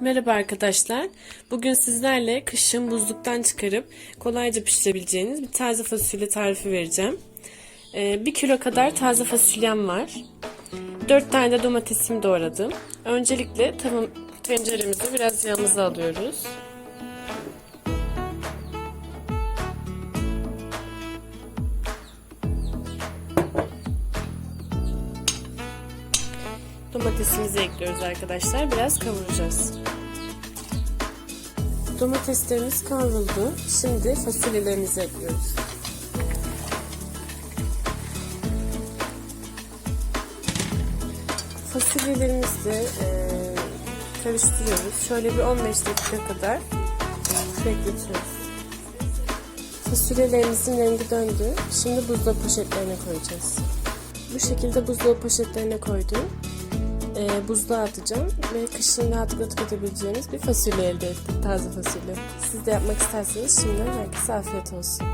Merhaba arkadaşlar. Bugün sizlerle kışın buzluktan çıkarıp kolayca pişirebileceğiniz bir taze fasulye tarifi vereceğim. Ee, bir kilo kadar taze fasulyem var. 4 tane de domatesimi doğradım. Öncelikle tavam tenceremizi biraz yağımıza alıyoruz. Domatesimizi ekliyoruz arkadaşlar. Biraz kavuracağız. Domateslerimiz kavruldu. Şimdi fasulyelerimizi ekliyoruz. Fasulyelerimizi e, karıştırıyoruz. Şöyle bir 15 dakika kadar bekletiyoruz. Fasulyelerimizin rengi döndü. Şimdi buzdolabı poşetlerine koyacağız. Bu şekilde buzdolabı poşetlerine koydum. Ee, buzluğa atacağım ve kışın rahatlıkla tüketebileceğiniz bir fasulye elde ettik. Taze fasulye. Siz de yapmak isterseniz şimdiden herkese afiyet olsun.